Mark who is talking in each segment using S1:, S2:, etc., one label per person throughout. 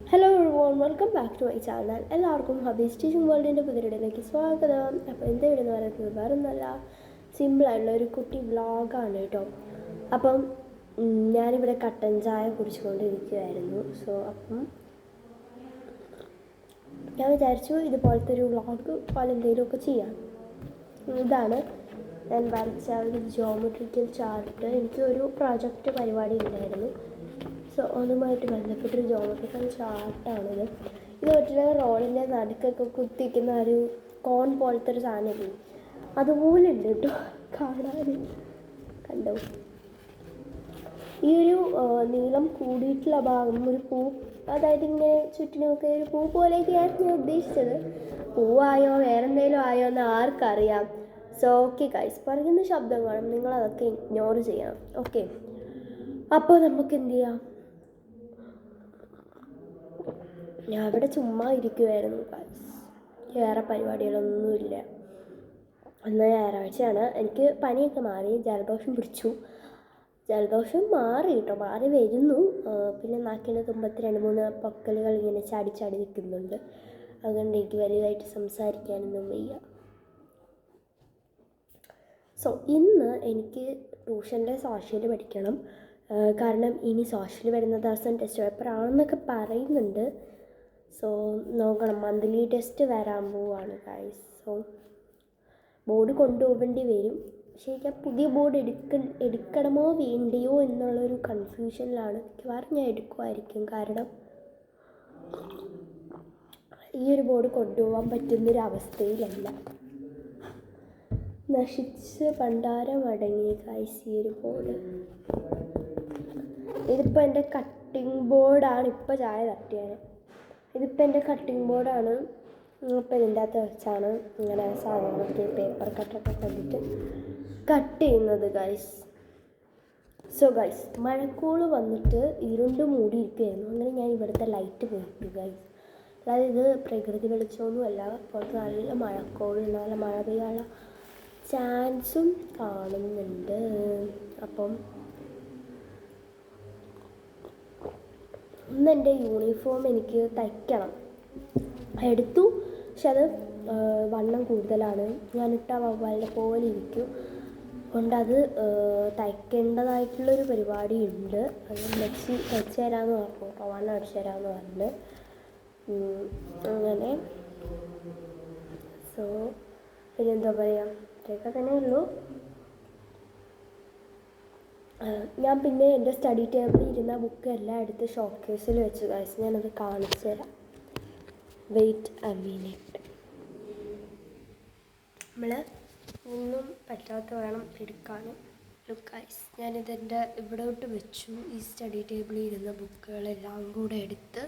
S1: Hello von welcome back to my channel എല്ലാവർക്കും ഹബീസ് teaching വേൾഡിന്റെ പുതിയൊരിടയിലേക്ക് സ്വാഗതം. അപ്പോൾ എന്താ ഇവിടെ എന്ന് പറയുന്നത് വേറെ ഒന്നല്ല സിമ്പിളായിട്ടുള്ള ഒരു കുട്ടി വ്ളോഗാണ് കേട്ടോ. അപ്പം ഞാനിവിടെ കട്ടൻ ചായ കുടിച്ചുകൊണ്ടിരിക്കുകയായിരുന്നു. സോ അപ്പം ഞാൻ വിചാരിച്ചു ഇതുപോലത്തെ ഒരു വ്ളോഗ് പോലെ എന്തെങ്കിലുമൊക്കെ ചെയ്യാം. ഇതാണ് ഞാൻ വരച്ച ഒരു ജോമെട്രിക്കൽ ചാർട്ട് എനിക്ക് ഒരു പ്രോജക്റ്റ് പരിപാടി ഉണ്ടായിരുന്നു. അതുമായിട്ട് ബന്ധപ്പെട്ടൊരു ജോമെട്രിക്കൽ ചാർട്ടാണിത് ഇത് മറ്റുള്ള റോഡിന്റെ നടുക്കൊക്കെ കുത്തിക്കുന്ന ഒരു കോൺ പോലത്തെ ഒരു സാധനമില്ലേ അതുപോലെ ഉണ്ട് കേട്ടോ കാണാൻ കണ്ടോ? ഈ ഒരു നീളം കൂടിയിട്ടുള്ള ഭാഗം ഒരു പൂ. അതായത് ഇങ്ങനെ ചുറ്റിനൊക്കെ ഒരു പൂ പോലെയൊക്കെയായിരുന്നു ഞാൻ ഉദ്ദേശിച്ചത്. പൂവായോ വേറെന്തേലും ആയോ എന്ന് ആർക്കറിയാം. സോ ഓക്കെ കൈസ് പറയുന്ന ശബ്ദം കാണും. നിങ്ങൾ അതൊക്കെ ഇഗ്നോർ ചെയ്യണം. ഓക്കെ അപ്പോൾ നമുക്ക് എന്ത് ചെയ്യാം? ഞാൻ ഇവിടെ ചുമ്മാ ഇരിക്കുമായിരുന്നു വേറെ പരിപാടികളൊന്നുമില്ല. അന്ന് ഞായറാഴ്ചയാണ്. എനിക്ക് പനിയൊക്കെ മാറി. ജലദോഷം പിടിച്ചു. ജലദോഷം മാറി കേട്ടോ. മാറി വരുന്നു. പിന്നെ നാക്കിന്റെ തുമ്പത്ത് രണ്ട് മൂന്ന് പൊക്കലുകൾ ഇങ്ങനെ ചാടി ചാടി നിൽക്കുന്നുണ്ട്. അതുകൊണ്ട് എനിക്ക് വലുതായിട്ട് സംസാരിക്കാനൊന്നും വയ്യ. സോ ഇന്ന് എനിക്ക് ട്യൂഷനിലെ സോഷ്യൽ പഠിക്കണം. കാരണം ഇനി സോഷ്യൽ വരുന്ന ദിവസം ടെസ്റ്റ് പേപ്പർ ആണെന്നൊക്കെ പറയുന്നുണ്ട്. സോ നോക്കണം. മന്ത്ലി ടെസ്റ്റ് വരാൻ പോവാണ് ഗൈസ് സോ ബോർഡ് കൊണ്ടുപോകേണ്ടി വരും. ഞാൻ പുതിയ ബോർഡ് എടുക്ക എടുക്കണമോ വേണ്ടിയോ എന്നുള്ളൊരു കൺഫ്യൂഷനിലാണ് മിക്കവാറും ഞാൻ എടുക്കുമായിരിക്കും കാരണം ഈ ഒരു ബോർഡ് കൊണ്ടുപോകാൻ പറ്റുന്നൊരു അവസ്ഥയിലല്ല നശിച്ച് പണ്ടാരം അടങ്ങി കായ്സ് ഈ ഒരു ബോർഡ് ഇതിപ്പോൾ എന്റെ കട്ടിംഗ് ബോർഡാണ് ഇപ്പോൾ ചായ തട്ടിയത്. ഇതിപ്പോൾ എന്റെ കട്ടിംഗ് ബോർഡാണ് ഇപ്പോൾ ഇതിന്റെ അകത്ത് വെച്ചാണ് ഇങ്ങനെ സാധനങ്ങളൊക്കെ പേപ്പർ കട്ടൊക്കെ കണ്ടിട്ട് കട്ട് ചെയ്യുന്നത് ഗൈസ് സോ ഗൈസ് മഴക്കോൾ വന്നിട്ട് ഇരുണ്ട് മൂടിയിരിക്കുകയായിരുന്നു. അങ്ങനെ ഞാൻ ഇവിടുത്തെ ലൈറ്റ് പോയിട്ടു ഗൈസ് അതായത് ഇത് പ്രകൃതി വെളിച്ചമൊന്നുമല്ല പുറത്ത് നല്ല മഴക്കോളുണ്ട് നല്ല മഴ പെയ്യാനുള്ള ചാൻസും കാണുന്നുണ്ട്. അപ്പം ഇന്ന് എന്റെ യൂണിഫോം എനിക്ക് തയ്ക്കണം. എടുത്തു. പക്ഷെ അത് വണ്ണം കൂടുതലാണ്. ഞാനിട്ട വവ്വാലിനെ പോലെ ഇരിക്കും. അതുകൊണ്ടത് അത് തയ്ക്കേണ്ടതായിട്ടുള്ളൊരു പരിപാടി ഉണ്ട് അത് മെച്ചി തയ്ച്ചു തരാമെന്ന് പറഞ്ഞു. പവാൻ അടിച്ചു തരാമെന്ന് പറഞ്ഞു. അങ്ങനെ. സോ പിന്നെന്താ പറയുക ഇത്രയൊക്കെ തന്നെ ഉള്ളൂ ഞാൻ പിന്നെ എന്റെ സ്റ്റഡി ടേബിളിൽ ഇരുന്ന ബുക്ക് എല്ലാം എടുത്ത് ഷോക്കേസിൽ വെച്ചു കാശ് ഞാനത് കാണിച്ചു തരാം. വെയിറ്റ് എ മിനിറ്റ് നമ്മൾ ഒന്നും പറ്റാത്ത വേണം എടുക്കാൻ ഗൈസ് ഞാനിതെന്റെ ഇവിടോട്ട് വെച്ചു. ഈ സ്റ്റഡി ടേബിളിൽ ഇരുന്ന ബുക്കുകളെല്ലാം കൂടെ എടുത്ത്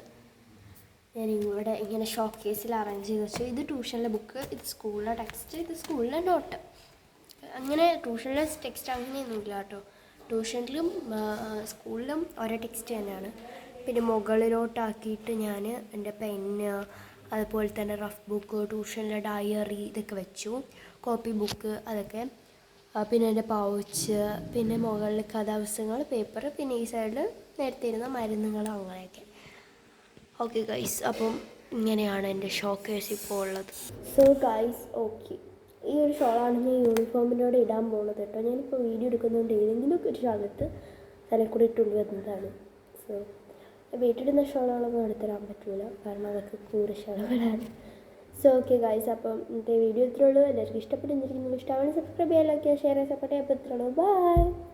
S1: ഞാൻ ഇവിടെ ഇങ്ങനെ ഷോക്കേസിൽ അറേഞ്ച് ചെയ്ത് വെച്ചു. ഇത് ട്യൂഷനിലെ ബുക്ക് ഇത് സ്കൂളിലെ ടെക്സ്റ്റ് ഇത് സ്കൂളിലെ നോട്ട് അങ്ങനെ ട്യൂഷനിലെ ടെക്സ്റ്റ് അങ്ങനെയൊന്നുമില്ല കേട്ടോ. ട്യൂഷനിലും സ്കൂളിലും ഓരോ ടെക്സ്റ്റ് തന്നെയാണ്. പിന്നെ മുകളിലോട്ടാക്കിയിട്ട് ഞാൻ എന്റെ പെന്ന് അതുപോലെ തന്നെ റഫ് ബുക്ക് ട്യൂഷനിലെ ഡയറി ഇതൊക്കെ വെച്ചു. കോപ്പി ബുക്ക് അതൊക്കെ. പിന്നെ എന്റെ പൗച്ച് പിന്നെ മുകളിൽ കഥാപുസ്തകങ്ങൾ പേപ്പർ പിന്നെ ഈ സൈഡിൽ നേരത്തെ ഇരുന്ന മരുന്നുകൾ അങ്ങനെയൊക്കെ. ഓക്കെ ഗൈസ് അപ്പം ഇങ്ങനെയാണ് എന്റെ ഷോക്കേഴ്സ് ഇപ്പോൾ ഉള്ളത്. സോ ഗൈസ് ഓക്കെ ഈ ഒരു ഷോളാണ് ഞാൻ യൂണിഫോമിനോട് ഇടാൻ പോകുന്നത് കേട്ടോ ഞാനിപ്പോൾ വീഡിയോ എടുക്കുന്നതുകൊണ്ട് ഏതെങ്കിലുമൊക്കെ ഒരു ഷാളത്ത് തലക്കൂടി ഇട്ടുകൊണ്ട് വരുന്നതാണ്. സോ വീട്ടിലിടുന്ന ഷോളുകളൊന്നും എടുത്തരാൻ പറ്റില്ല കാരണം അതൊക്കെ കൂറ് ഷോളുകളാണ്. സോ ഓക്കെ ഗൈസ് അപ്പം ഇന്നത്തെ വീഡിയോ ഇത്രയുള്ളൂ എല്ലാവർക്കും ഇഷ്ടപ്പെട്ടിരിക്കുന്നു. ഇഷ്ടമാണ് സബ്സ്ക്രൈബ് ചെയ്യാൻ ലൈക്ക് ഷെയർ ചെയ്യാൻ സപ്പോർട്ട് ചെയ്യാൻ പറ്റുള്ളൂ ബൈ